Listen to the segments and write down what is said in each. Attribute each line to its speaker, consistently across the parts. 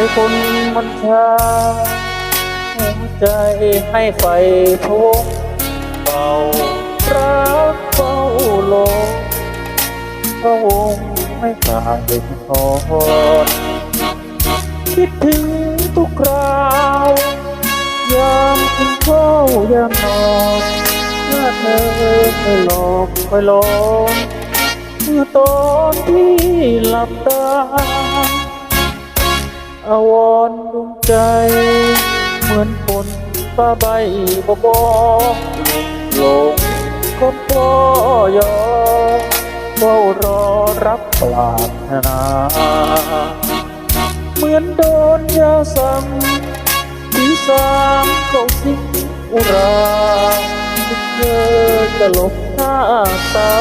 Speaker 1: ยคนมันชาหัวใจให้ไฟพงเป่ารักเฝ้าลงพระวงศ์ไม่กลายเป็นทอดคิดถึงทุกคราว ยามกินข้าวยามนอนเมื่อเธอคอยหลอกคอยหลอกเมื่อตอนที่หลับตา อาวรดวงใจ เหมือนคนฟ้าใบบอบอหลงก็พ่อยอเฝ้ารอรับปรารถนา เหมือนโดนยาสั่งผีสางเข้าสิงอุราเธอจะหลบหน้าตา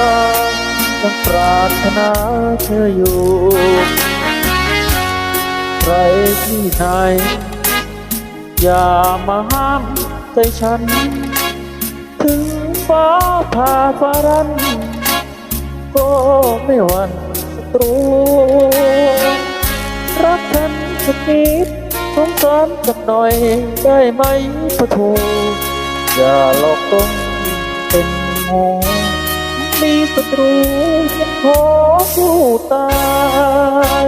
Speaker 1: ยังปรารถนาเธออยู่ ใครที่ไหนอย่ามาห้ามใจฉัน ถึงฟ้าผ่าฟ้ารัน ก็ไม่หวั่นศัตรู รักกันสักนิดสงสารสักหน่อยได้ไหมปะทูอย่าหลอกตนเป็นงูมีศัตรูจะขอสู้ตาย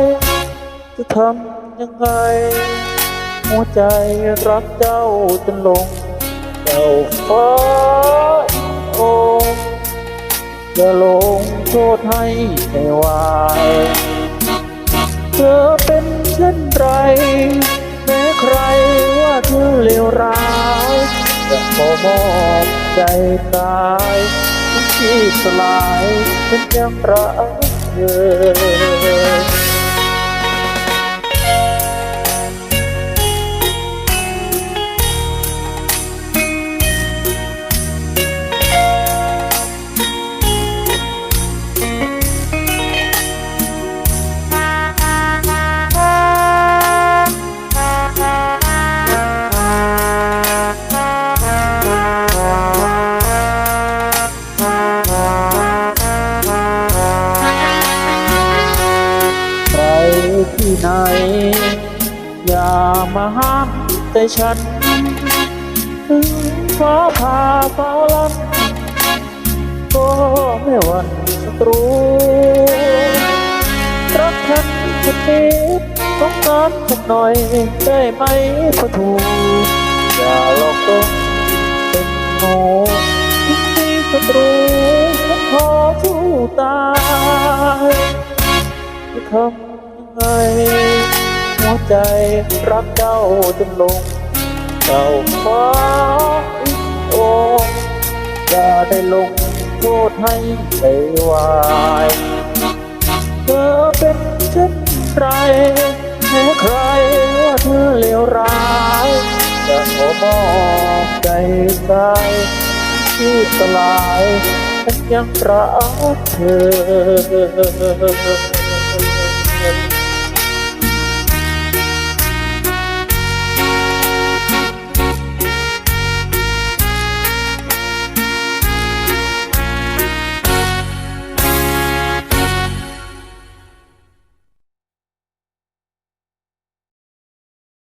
Speaker 1: จะทำ ยังไง หัวใจรักเจ้าจนลงเจ้าฟ้าโอ้อย่าลงโทษให้ไม่ไหวเธอเป็นเช่นไร แม้ใครว่าเธอเลวร้ายจะขอมอบใจกายที่สลายเป็นยังรักเธอ ไหน อย่ามาห้ามใจฉันถึงฟ้าผ่าฟ้าลันก็ไม่หวั่นศัตรูรักฉันสักนิดต้องการสักหน่อยได้ไหมพะทูอย่าหลอกตนเป็นโง่ทุกทีศัตรูฉันขอสู้ตายจะทำยังไง หัวใจรักเจ้าจนลง เจ้าฟ้าอินโองอย่าได้ลงโทษให้ใจวายเธอเป็นเช่นไรแม้ใครว่าเธอเลวร้ายจะขอมอบใจกายที่สลายฉันยังรักเธอ